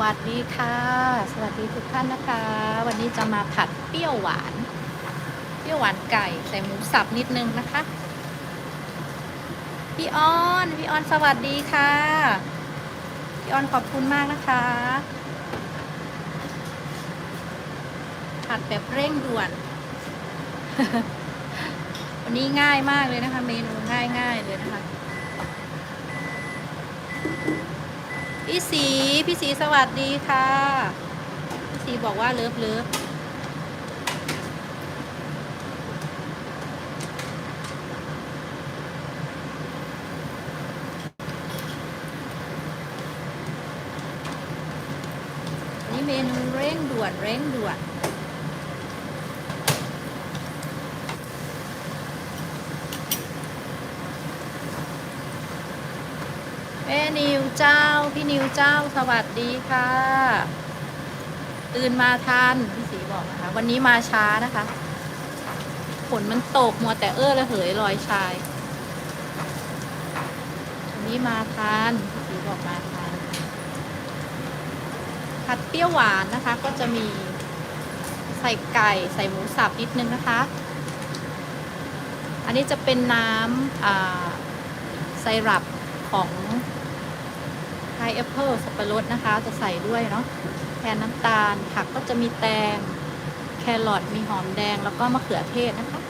วัสดีค่ะ สวัสดีทุกท่านนะคะ วันนี้จะมาผัดเปรี้ยวหวาน เปรี้ยวหวานไก่ใส่หมูสับนิดนึงนะคะ พี่ออน พี่ออนสวัสดีค่ะ พี่ออนขอบคุณมากนะคะ ผัดแบบเร่งด่วน วันนี้ง่ายมากเลยนะคะ เมนูง่ายๆเลยนะคะ พี่สีพี่สีสวัสดีค่ะ พี่สีบอกว่าเลิฟเลิฟนี่เมนูเร่งด่วนเร่งด่วน นิวเจ้า พี่นิวเจ้าสวัสดีค่ะ ตื่นมาทันพี่สีบอกนะคะ วันนี้มาช้านะคะ ฝนมันตกมัวแต่เออระเหยลอยชาย วันนี้มาทันพี่สีบอกมาทันผัดเปรี้ยวหวานนะคะ ก็จะมีใส่ไก่ใส่หมูสับนิดนึงนะคะ อันนี้จะเป็นน้ำอ่าไซรัปของ ไฮแอปเปิลสับปะรดนะคะ จะใส่ด้วยเนาะแทนน้ำตาล ผักก็จะมีแตง แครอทมีหอมแดงแล้วก็มะเขือเทศนะคะ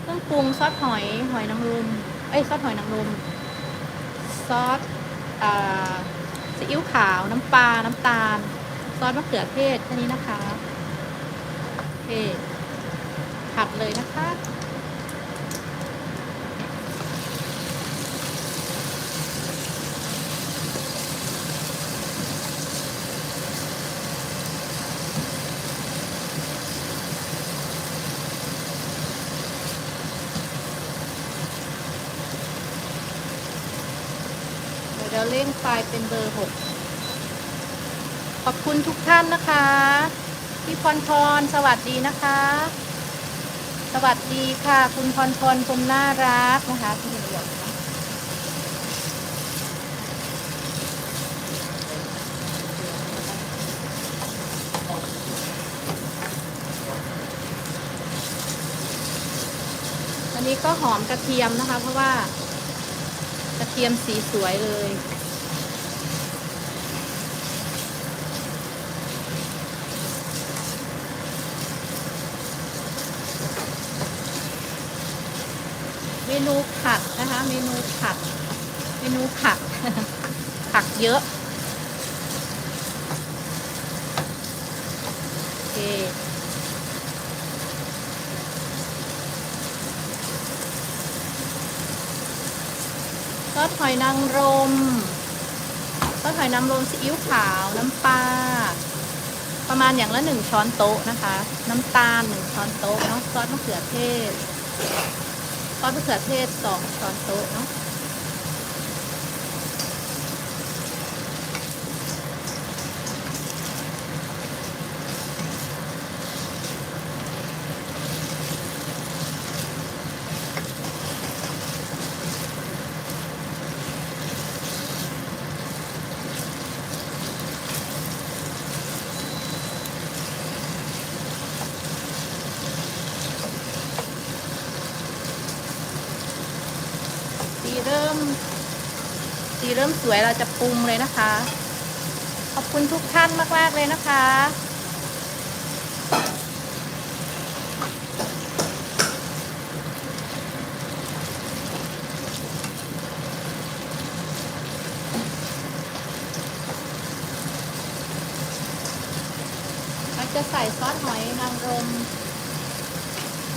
เครื่องปรุงซอสหอยหอยนางรมเอ้ยซอสหอยนางรมซอสซีอิ๊วขาวน้ำปลา น้ำตาล ซอสมะเขือเทศแค่นี้นะคะ โอเคผัดเลยนะคะ เดี๋ยวเราเร่งไฟเป็นเบอร์หกขอบคุณทุกท่านนะคะ พี่พรพรสวัสดีนะคะ สวัสดีค่ะ คุณพรพรคนน่ารักนะคะที่เหลืองอันนี้ก็หอมกระเทียมนะคะ เพราะว่า ทียมสีสวยเลย เมนูผัดนะคะ เมนูผัดเมนูผัดผักเยอะ โอเค ซอสหอยนางรมซอสหอยนางรมซีอิ๊วขาวน้ำปลาประมาณอย่างละหนึ่งช้อนโต๊ะนะคะ น้ำตาลหนึ่งช้อนโต๊ะเนาะซอสมะเขือเทศซอสมะเขือเทศสองช้อนโต๊ะเนาะ สีเริ่มสีเริ่มสวยเราจะปรุงเลยนะคะ ขอบคุณทุกท่านมากๆเลยนะคะเราจะใส่ซอสหอยนางรม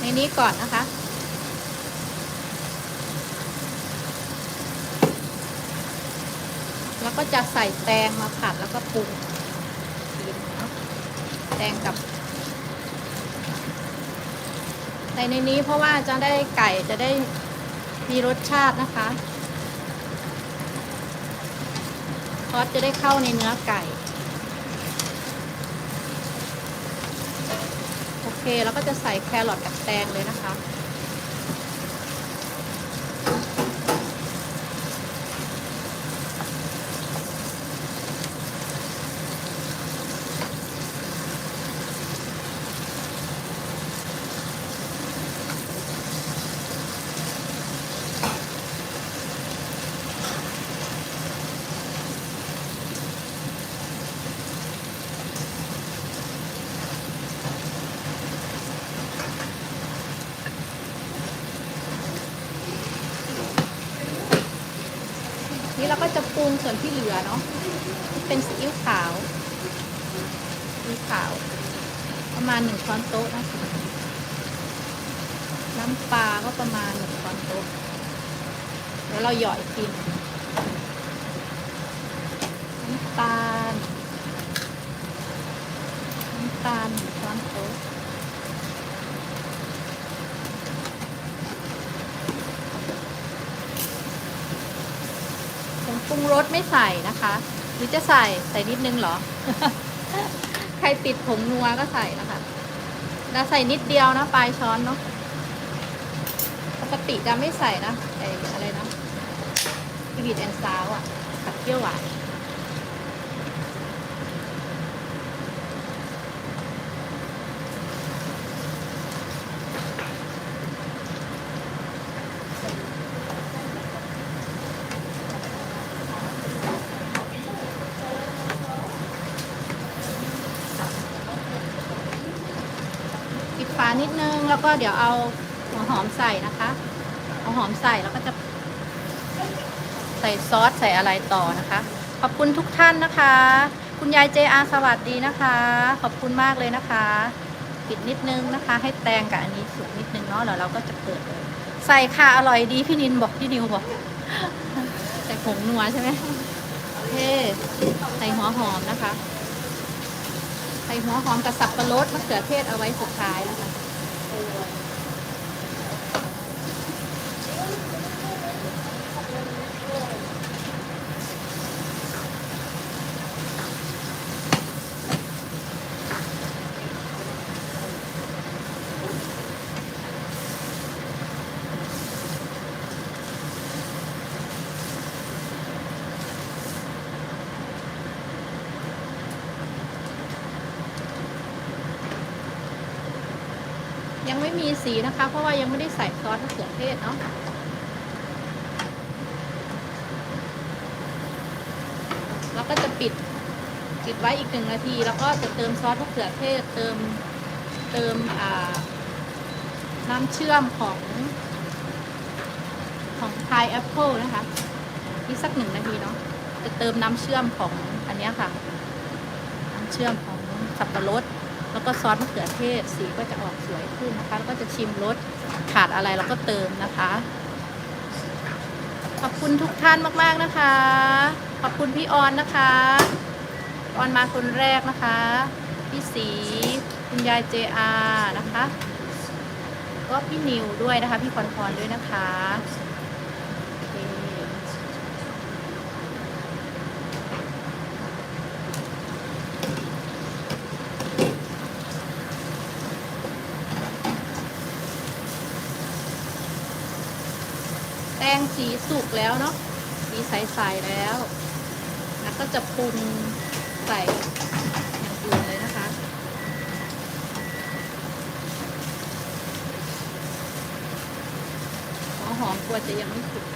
ในนี้ก่อนนะคะ แล้วก็จะใส่แตงมาผัดแล้วก็ปรุงกินเนาะแตงกับใส่ในนี้เพราะว่าจะได้ไก่จะได้มีรสชาตินะคะซอสจะได้เข้าในเนื้อไก่ โอเค แล้วก็จะใส่แครอทกับแตงเลยนะคะ ป รุงส่วนที่เหลือเนาะเป็นซีอิ๊วขาวซีอิ๊วขาว ประมาณหนึ่งช้อนโต๊ะนะน้ำปลาก็ประมาณหนึ่งช้อนโต๊ะเดี๋ยวเราหยอดกทีหนึ่งน้ำตาลน้ำตาลหนึ่งช้อนโต๊ะผงป รุงรสไม่ใส่นะคะ หรือจะใส่ใส่นิดนึงเหรอ ใครติดผงนัวก็ใส่นะคะเราใส่นิดเดียวนะปลายช้อนเนาะปกติจะไม่ใส่นะไออะไรนะอีบิดแอนซาวอะผัดเปรี้ยวหวาน ปิดฝานิดนึงแล้วก็ เดี๋ยวเอาหัวหอมใส่นะคะเอาหอมใส่แล้วก็จะใส่ซอสใส่อะไรต่อนะคะ ขอบคุณทุกท่านนะคะ คุณยายเจอาสวัสดีนะคะ ขอบคุณมากเลยนะคะปิดนิดนึงนะคะ ให้แตงกับอันนี้สุกนิดนึงเนาะแล้วเราก็จะเปิดเลยใส่ค่ะอร่อยดีพี่นินบอกพี่นิวบอกใส่ผงนัวใช่ไหมโอเคใส่หัวหอมนะคะ ใส่หัวหอมกับสับปะรดมะเขือเทศเอาไว้สุดท้ายนะคะ ไม่มีสีนะคะ เพราะว่ายังไม่ได้ใส่ซอสมะเขือเทศเนาะแล้วก็จะปิดปิดไว้อีกหนึ่งนาที แล้วก็จะเติมซอสมะเขือเทศเติมเติมอ่าน้ำเชื่อมของของพายแอปเปิลนะคะอีกสักหนึ่งนาทีเนาะจะเติมน้ำเชื่อมของอันนี้ค่ะ น้ำเชื่อมของสับปะรด แล้วก็ซอสมะเขือเทศสีก็จะออกสวยขึ้นนะคะ แล้วก็จะชิมรสขาดอะไรเราก็เติมนะคะ ขอบคุณทุกท่านมากๆนะคะ ขอบคุณพี่ออนนะคะออนมาคนแรกนะคะ พี่สีคุณยายเจอานะคะ ก็พี่นิวด้วยนะคะ พี่พรพรด้วยนะคะโอเค แป้ง สีสุกแล้วเนาะสีใสๆแล้วแล้วก็จะปรุงใส่อย่างอื่นเลยนะคะ หัวหอมกลัวจะยังไม่สุก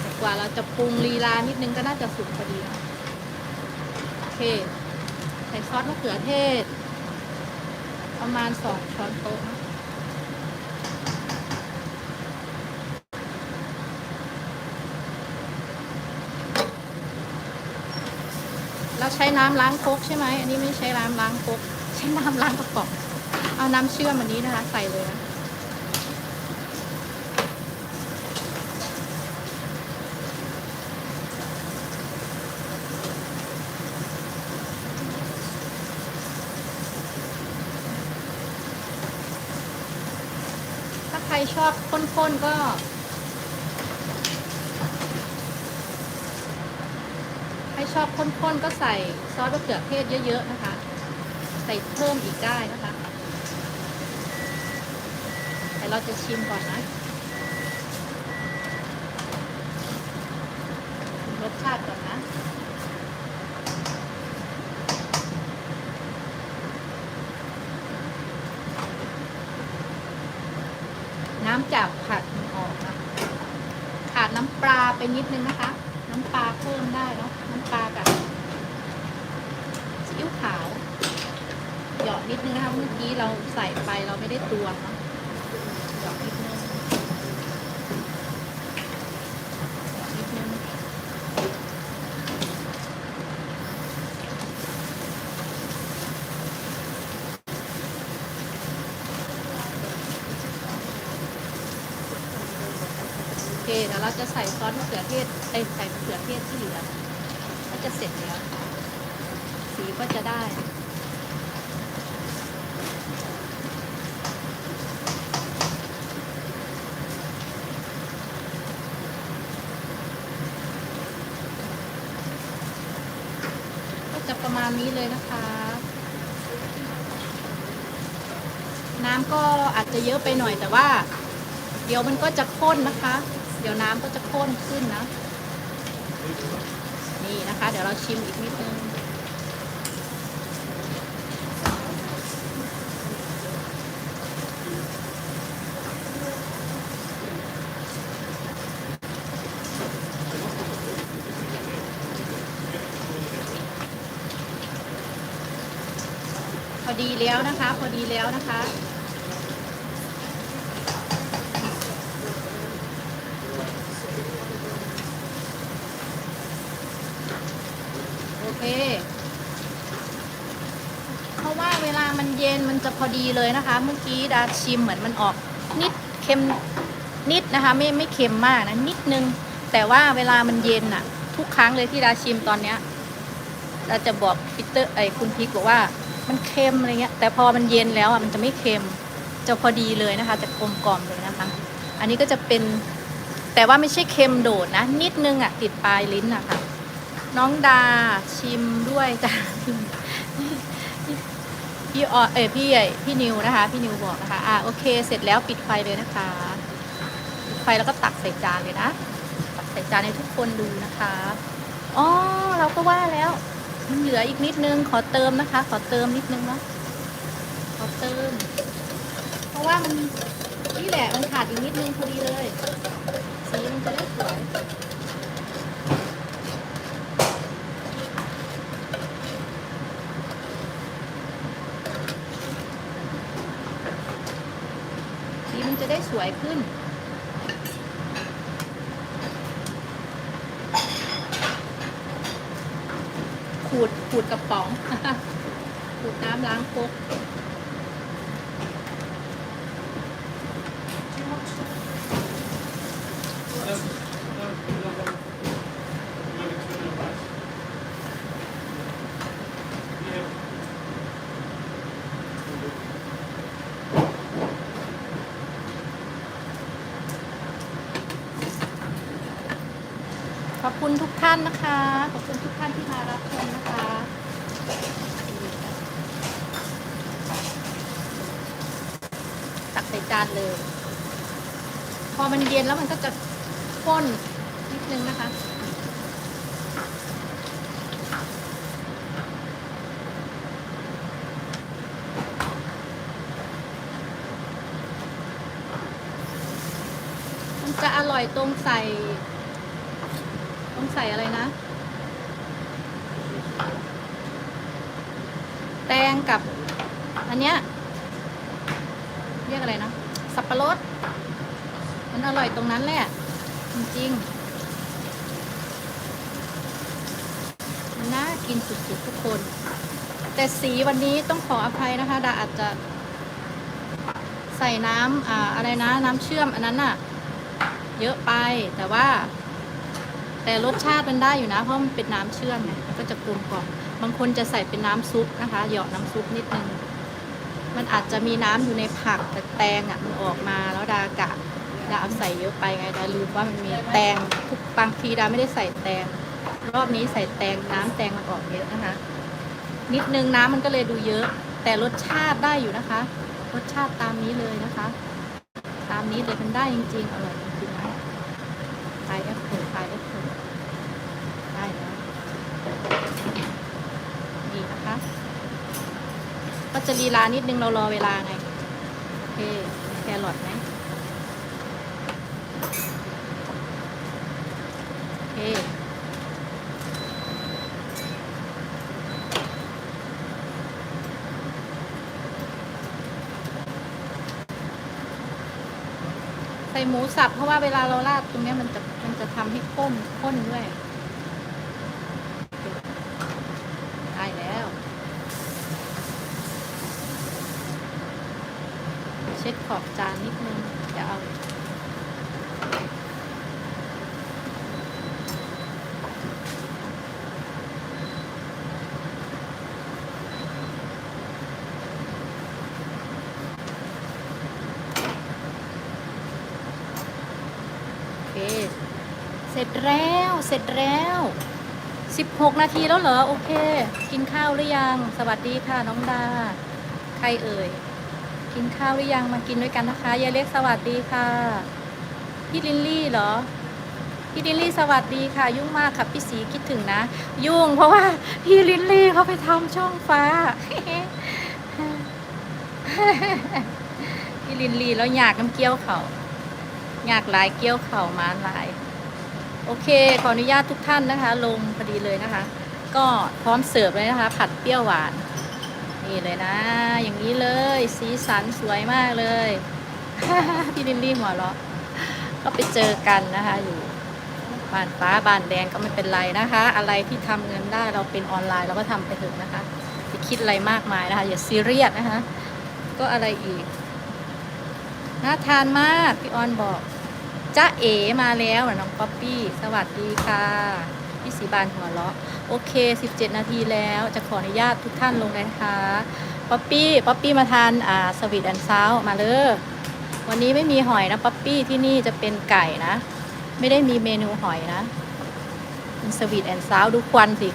แต่กว่าเราจะปรุงลีลานิดนึงก็น่าจะสุกพอดีนะโอเค ใส่ซอสมะเขือเทศ ประมาณสองช้อนโต๊ะนะ เรา ใช้น้ำล้างโคกใช่ไหมอันนี้ไม่ใช้น้ำล้างโคกใช้น้ำล้างกระป๋องเอาน้ำเชื่อมอันนี้นะคะ ใส่เลยนะถ้าใครชอบข้นๆก็ ให้ชอบข้นๆก็ใส่ซอสมะเขือเทศเยอะ ๆ นะคะ ใส่เพิ่มอีกได้นะคะ แต่เราจะชิมก่อนนะรสชาติก่อนนะน้ำจากผัดออกนะขาดน้ำปลาไปนิดนึงนะคะ น้ำปลาเพิ่มได้เนาะ้ำปลากับซีอิ๊วขาว หยอดนิดนึงนะคะเมื่อกี้เราใส่ไปเราไม่ได้ตวงเนาะหยอดนิดนึงคเดี๋ยวเราจะใส่ซอสมะเขือเทศใส่ใส่มะเขือเทศที่เหลือ จะเสร็จแล้ว สีก็จะได้ ก็จะประมาณนี้เลยนะคะ น้ำก็อาจจะเยอะไปหน่อยแต่ว่า เดี๋ยวมันก็จะข้นนะคะ เดี๋ยวน้ำก็จะข้นขึ้นนะ นี่นะคะ เดี๋ยวเราชิมอีกนิดนึงพอดีแล้วนะคะ พอดีแล้วนะคะ โอเค เพราะว่าเวลามันเย็นมันจะ พอดีเลยนะคะ เมื่อกี้ดาชิมเหมือนมันออกนิดเค็มนิดนะคะ ไม่ไม่เค็มมากนะนิดนึง แต่ว่าเวลามันเย็นอะทุกครั้งเลยที่ดาชิมตอนเนี้ยดาจะบอกพีเตอร์ไอคุณพิกบอกว่ามันเค็มอะไรเงี้ย แต่พอมันเย็นแล้วอะมันจะไม่เค็มจะพอดีเลยนะคะ จะกลมกล่อมเลยนะคะ อันนี้ก็จะเป็นแต่ว่าไม่ใช่เค็มโดดนะ นิดนึงอะติดปลายลิ้นอะค่ะน้องดาชิมด้วยจ้ะ พี่ออเอยพี่ใหญ่พี่นิวนะคะ พี่นิวบอกนะคะอ่าโอเค เสร็จแล้วปิดไฟเลยนะคะปิดไฟแล้วก็ตักใส่จานเลยนะตักใส่จานให้ทุกคนดูนะคะอ๋อเราก็ว่าแล้วมันเหลืออีกนิดนึงขอเติมนะคะ ขอเติมนิดนึงเนาะขอเติม เพราะว่ามันนี่แหละมันขาดอีกนิดนึงพอดีเลยสีมันจะได้สวย สีมันจะได้ส วยขึ้น ขูดขูดกระป๋องขูดน้ำล้างครก คุณทุกท่านนะคะ ขอบคุณทุกท่านที่มารับชมนะคะตักใส่จานเลย พอมันเย็นแล้วมันก็จะข้นนิดนึงนะคะมันจะอร่อยตรงใส่ ต้องใส่อะไรนะ แตงกับ อันเนี้ยเรียกอะไรนะ สับปะรด มันอร่อยตรงนั้นแหละ จริงๆมันน่ากินสุดๆทุกคน แต่สีวันนี้ต้องขออภัยนะคะ ดาอาจจะใส่น้ำอ่าอะไรนะ น้ำเชื่อมอันนั้นน่ะเยอะไปแต่ว่า แต่รสชาติมันได้อยู่นะ เพราะมันเป็นน้ำเชื่อมไงมันก็จะกลมกล่อมบางคนจะใส่เป็นน้ำซุปนะคะเหยาะน้ำซุปนิดนึงมันอาจจะมีน้ำอยู่ในผักแต่แตงอะมันออกมาแล้วดากะดาเอาใส่เยอะไปไงดาลืมว่ามันมีแตงทุกบางทีดาไม่ได้ใส่แตง รอบนี้ใส่แตงน้ำแตงมันออกเยอะนะคะ นิดนึงน้ำมันก็เลยดูเยอะ แต่รสชาติได้อยู่นะคะ รสชาติตามนี้เลยนะคะ ตามนี้เลยมันได้จริงๆอร่อยจริงๆนะ พายแอปเปิลพายแอปเปิลได้แล้วดีนะคะ ก็ จะลีลานิดนึงเรารอเวลาไงโอเคแครอทไหมโอเคใส่หมูสับเพราะว่าเวลาเราราดตรงนี้มันจะมันจะทำให้ข้นข้นด้วย ช็ดขอบจานนิดนึงจะเอาคเสร็จแล้วเสร็จแล้ว 16 นาทีแล้วเหรอ โอเค กินข้าวหรือยัง สวัสดีค่ะน้องดา ใครเอ่ย กินข้าวหรือยังมากินด้วยกันนะคะยายเล็กสวัสดีค่ะ พี่ลินลี่เหรอ พี่ลินลี่สวัสดีค่ะ ยุ่งมากค่ะพี่สีคิดถึงนะ ยุ่งเพราะว่าพี่ลินลี่เขาไปทำช่องฟ้า พี่ลินลี่แล้วอยากน้ำเกี้ยวเขาอยากหลายเกี้ยวเขามาหลาย โอเค ขออนุญาตทุกท่านนะคะ ลงพอดีเลยนะคะ ก็พร้อมเสิร์ฟเลยนะคะ ผัดเปรี้ยวหวาน นี่เลยนะ อย่างนี้เลย สีสันสวยมากเลย พี่ลินลี่หัวเราะก็ไปเจอกันนะคะ อยู่บ้านฟ้าบ้านแดงก็ไม่เป็นไรนะคะ อะไรที่ทำเงินได้เราเป็นออนไลน์เราก็ทำไปเถอะนะคะอย่าคิดอะไรมากมายนะคะ อย่าซีเรียสนะคะ ก็อะไรอีกน่าทานมากพี่ออนบอกจ้าเอ๋มาแล้วน้องป๊อปปี้ สวัสดีค่ะ พี่สีบานหัวเราะ โอเค 17 นาทีแล้วจะขออนุญาตทุกท่านลงเลยนะคะป๊อปปี้ป๊อปปี้มาทานอ่าสวีทแอนด์ซาวมาเลยวันนี้ไม่มีหอยนะป๊อปปี้ที่นี่จะเป็นไก่นะ ไม่ได้มีเมนูหอยนะเป็นสวีทแอนด์ซาวดูควันสิ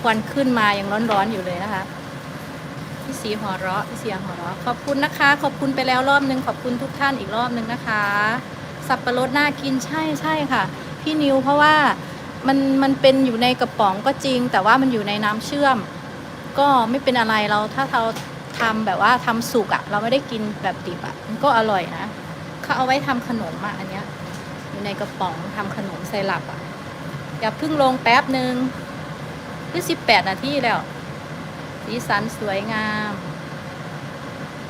ควันขึ้นมายังร้อนๆอยู่เลยนะคะพี่สีหัวเราะพี่เสียหัวเราะขอบคุณนะคะ ขอบคุณไปแล้วรอบนึงขอบคุณทุกท่านอีกรอบนึงนะคะ สับปะรดน่ากินใช่ใช่ค่ะ พี่นิวเพราะว่า มันมันเป็นอยู่ในกระป๋องก็จริง แต่ว่ามันอยู่ในน้ำเชื่อม ก็ไม่เป็นอะไรเราถ้าเราทำแบบว่าทำสุกอะเราไม่ได้กินแบบดิบอะมันก็อร่อยนะเขาเอาไว้ทำขนมอะอันเนี้ย อยู่ในกระป๋องทำขนมไซรัปอะอย่าพิ่งลงแป๊บหนึ่งคือสิบแปดนาทีแล้ว สีสันสวยงาม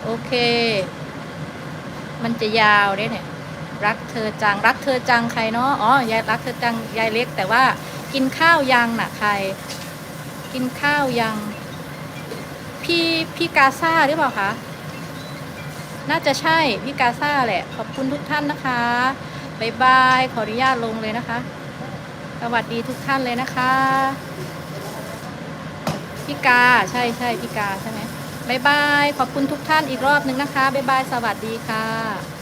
โอเค มันจะยาวเด้เนี่ย รักเธอจัง รักเธอจังใครเนาะอ๋อยายรักเธอจังยายเล็ก แต่ว่ากินข้าวยังน่ะใคร กินข้าวยัง พี่พี่กาซาหรือเปล่าคะน่าจะใช่พี่กาซาแหละ ขอบคุณทุกท่านนะคะบายบายขออนุญาตลงเลยนะคะ สวัสดีทุกท่านเลยนะคะพี่กาใช่ใช่พี่กาใช่ไหมบายบายขอบคุณทุกท่านอีกรอบนึงนะคะบายบายสวัสดีค่ะ